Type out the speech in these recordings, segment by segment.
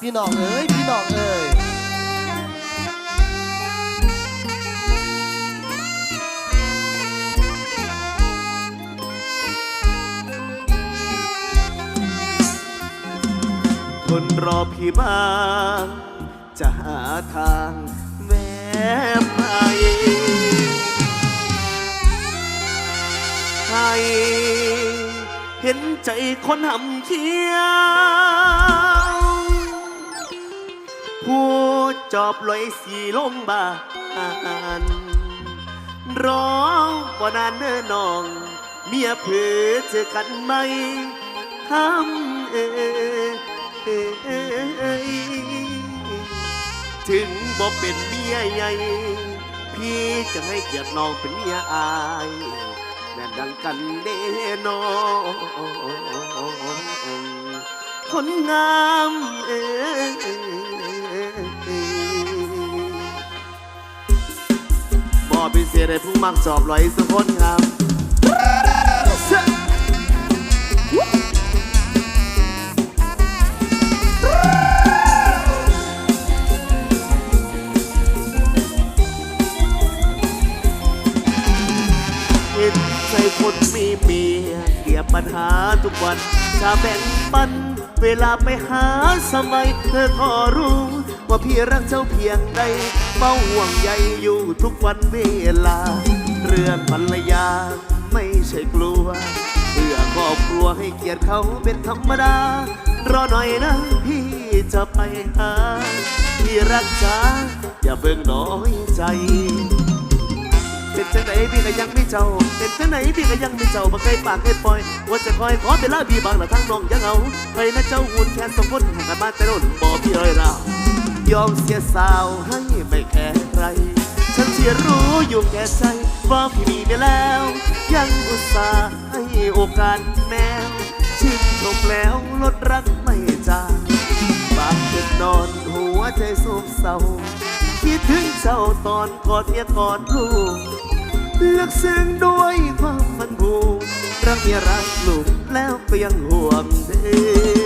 พี่น้องเอ้ยพี่น้องเอ้ยคนรอพี่บ้างจะหาทางแวบไปให้เห็นใจคนหำเคียว ผู้จอบลอยสีลมบานร้องว่านานเน้อน้อง เมียเผือเจอกันไหมทำเอถึงบ่เป็นเมียใหญ่พี่จะให้เกียรติน้องเป็นเมียอายแม่ดังกันเด้นองคนงามเอ้ เป็นเสียได้ผู้มักสอบลอยสักคนครับเห็นใจคนมีเมียเกลียปัญหาทุกวันจะแบ่งปัน เวลาไปหาสมัยเธอก็รู้ ว่าพี่รักเจ้าเพียงใดเฝ้าห่วงใยอยู่ทุกวันเวลา เรื่องภรรยาไม่ใช่กลัว เพื่อครอบครัวให้เกียรติเขาเป็นธรรมดา รอหน่อยนะพี่จะไปหา พี่รักจ้าอย่าเบิ่งน้อยใจเป็นจังไหนพี่ก็ยังไม่เจ้า เป็นจังไหนพี่ก็ยังไม่เจ้าบ่เคยปากเคยปล่อย ว่าจะคอยขอเวลาพี่บางละทั้งน้องยังเอาใครนะเจ้าหุ่นแทนสมบูรณ์กันมาแต่โดนบ่พี่เอ้ยเรา ยอมเสียสาวให้ไม่แคร์ใคร ฉันเสียรู้อยู่แก่ใจว่าพี่มีเมียแล้ว ยังอุตส่าห์ให้โอกาสแมวชื่นชมแล้วลดรักไม่จางบางคืนนอนหัวใจโศกเศร้าคิดถึงเจ้าตอนกอดเมียกอดลูกเลือกซึ้งด้วยความมันผูรักเมียรักลูกแล้วก็ยังห่วงเด้บ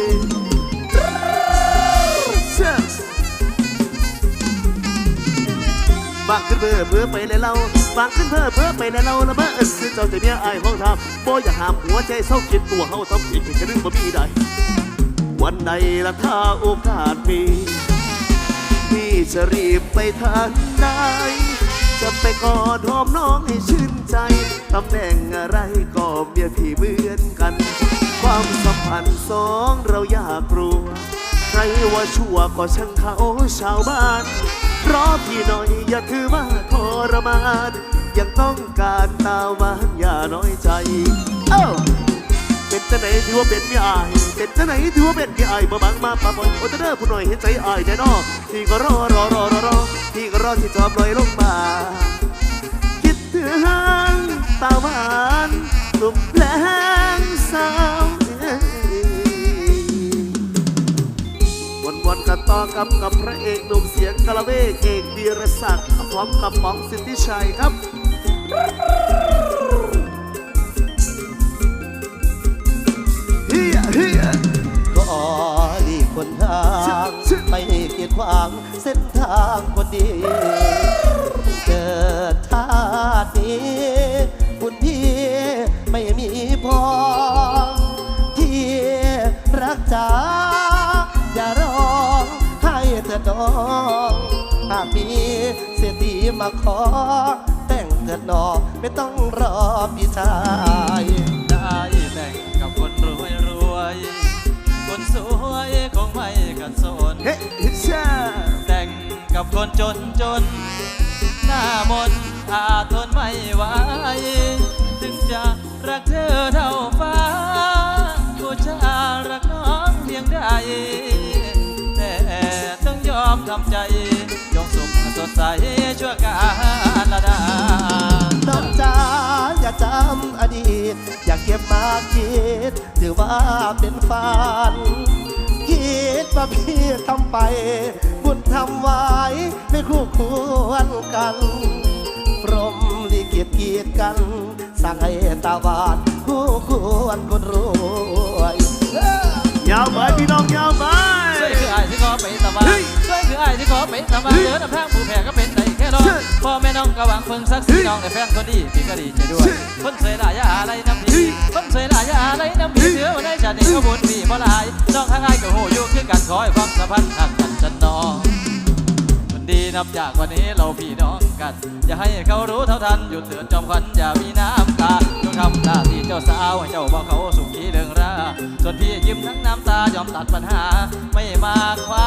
ขึ้นเพื่อเพื่อไปเลยเราบางขึ้นเพื่อเพื่อไปเลยเราละเบ้อคือเจ้าแต่เมียไอายห้องทำบ่อยากหามหัวใจเศร้าคิดตัวเฮาต้องผิดแค่นึงบ่มีใดวันใดละถ้าโอกาสมีพี่จะรีบไปทันใดจะไปกอดหอมน้องให้ชื่นใจตำแหน่งอะไรก็เมียพี่เหมือนกัน ความสัมพันธ์สองเราอยากลัวใครว่าชั่วก็ช่างเขาชาวบ้าน ราะพี่หน่อยอย่าถือว่าทรมาน ยังต้องการตาหวานอย่าน้อยใจ เอ้าเป็นจะไหนถือว่าเป็นไม่อาย เป็นจะไหนถือว่าเป็นไม่อายมาบังมาปะปนโอเดอร์ผู้หน่อยเห็นใจอายแน่นอนที่ก็รอรอรอรอรอที่ก็รอที่จอบลอยลงมา ๆกันต่อกับกับพระเอกหนุ่มเสียงกะละเวกเอกวีรศักดิ์พร้อมกับป๋องสิทธิชัยครับเฮียเฮียก็หลีกคนทางไม่เกียดขวางเส้นทางคนดี เกิดชาตินี้คุณพี่ไม่มีพอที่รักจ๋าอย่า อดองหากมีเศรษฐีมาขอ แต่งเถิดนองไม่ต้องรอพี่ชายได้แต่งกับคนรวยรวย คนสวยคงไม่กันสนเฮ้ยชาแต่งกับคนจนจน หน้ามนต์อาจทนไม่ไหวถึงจะรักเธอเท่าฟ้าผู้ชารักน้องเพียงใดแต่ต้องยอม ทำใจ จงสุขสดใสชั่วกาลดาน้องจ๋าอย่าจำอดีต อย่าเก็บมาคิด ถือว่าเป็นฝัน คิดว่าพี่ทำไป บุญทำไว้ไม่คู่ควรกันพรมลิขิตกีดกัน สั่งให้ตาหวานคู่ควรคนรวยยาวไปพี่น้องยาวไปช่วยคืออายสิครับไปสบายช่วยคือ ไอ้ที่ขอไปสบายเดินนำทางผู้แพ้ก็เป็นได้แค่รองพ่อแม่น้องก็หวังเพิ่งสักสีน้องได้แฟนคนดีพี่ก็ดีใจด้วยคนสวยหลายอย่าอะไรน้ำพี่คนสวยหลายอย่าอะไรน้ำพี่เสือวันได้ชาตินี้ก็บุญพี่บ่หลายน้องทางไอ้ก็โหอยู่คือกันขอให้ความสัมพันธ์หักกันฉันน้องมันดีนับจากวันนี้เราพี่น้องกัน อย่าให้เขารู้เท่าทันหยุดเตือนจอมขวัญอย่ามีน้ำตาจงทำหน้าที่เจ้าสาวให้เจ้าบอกเขาสุขีเรื่องราส่วนพี่ยิ้มทั้งน้ำตายอมตัดปัญหาไม่มาขวา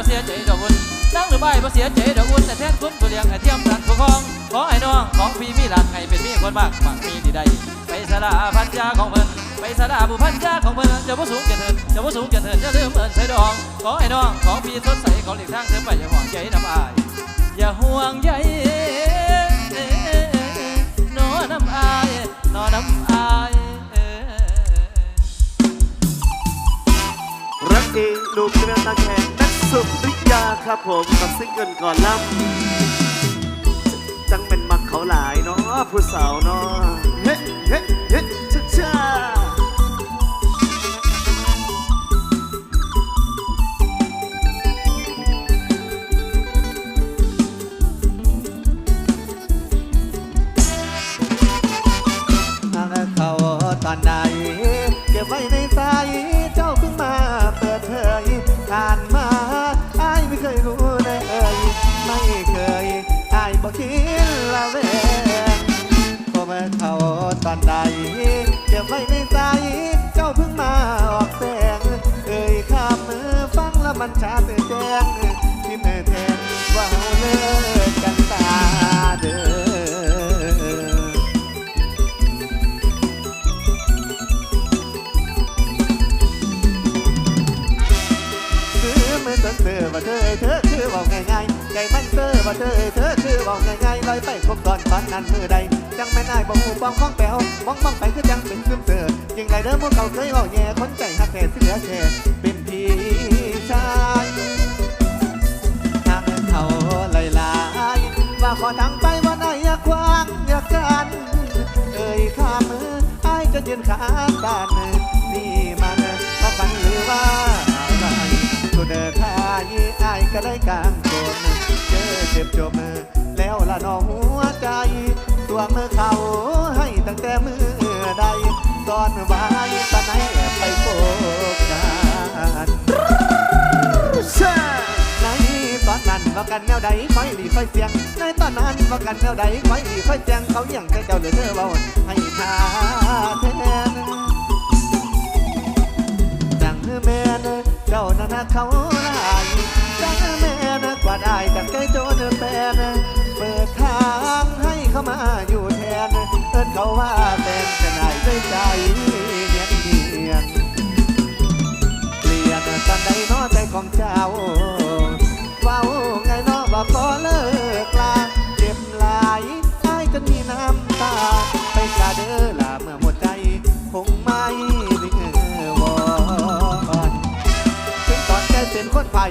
บเพราะเสียใจดอกอุ่นนั่งหรือใบเพราะเสียใจดอกอุ่นแต่แทนคุณผู้เลี้ยงให้เทียมกันผู้ครองขอให้น้องของพี่มีหลักให้เป็นมีคนมากมากมีที่ใดไปสละพันยาของเพิ่นไปสละผู้พันยาของเพิ่นจะผู้สูงจะเถินจะผู้สูงจะเถินจะลืมเอินใส่ดองขอให้น้องของพี่สดใสของหลีกทางเธอไปอย่าห่วงใยน้ำอายอย่าห่วงใยนอน้ำอายนอน้ำอายรักเองดูกระตาแข็งนัก สุริยาครับผมกับซิงเกิลก่อนล่ำจังเป็นมักเขาหลายเนาะผู้สาวเนาะเฮ้เฮ้เฮ้ มันเธอว่าเธอเธอคือบอกง่ายๆลอยไปคบตอนตอนนั้นมือใดจังแม่นายบอกหูปองฟ้องแปวมองมองไปคือจังเป็นซึมเสือยิงไรเด้อพวกเขาเคยบอกแย่คนใจหักแต่เสือแช่เป็นพี่ชายทางเขาลอยลายว่าขอทางไปว่าไหนอยากวางอยากกันเอ่ยข้ามือไอ้ายจะยืนขาตานนี่มันเพราะฝันหรือว่าอะไรกูเดินทางยี่อายก็ได้กลางคน จ็บจมแล้วละน้องหัวใจตัวมือเขาให้ตั้งแต่มือใดตอนไว้ตอนไหนไปโฟกันช้าในตอนนั้นว่ากันแนวใดค่อยหลีค่อยเสียงในตอนนั้นว่ากันแนวใดค่อยหลีค่อยเสียงเขาเลี้ยงแต่เจ้าเหลือเธอเบาให้ทาแทนดังแม่นเจ้านั้นเขา เขาว่าแฟนจะได้ด้วยใจเนียนเนียนเปลี่ยนตอนใดน้อใจของเจ้าเว้าไงน้อบอกขอเลิกลาเจ็บหลายไอ้จนมีน้ำตา ไปกาเด้อลาเมื่อหมดใจคงไม่วิงวอนถึงตอนใจเป็นคนไผ่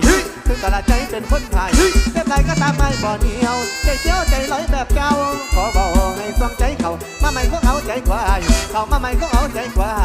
ถึงตอนใจเป็นคนไผ่เจ็บไรก็ตามไม่บ่เหนียว กว่าเขาม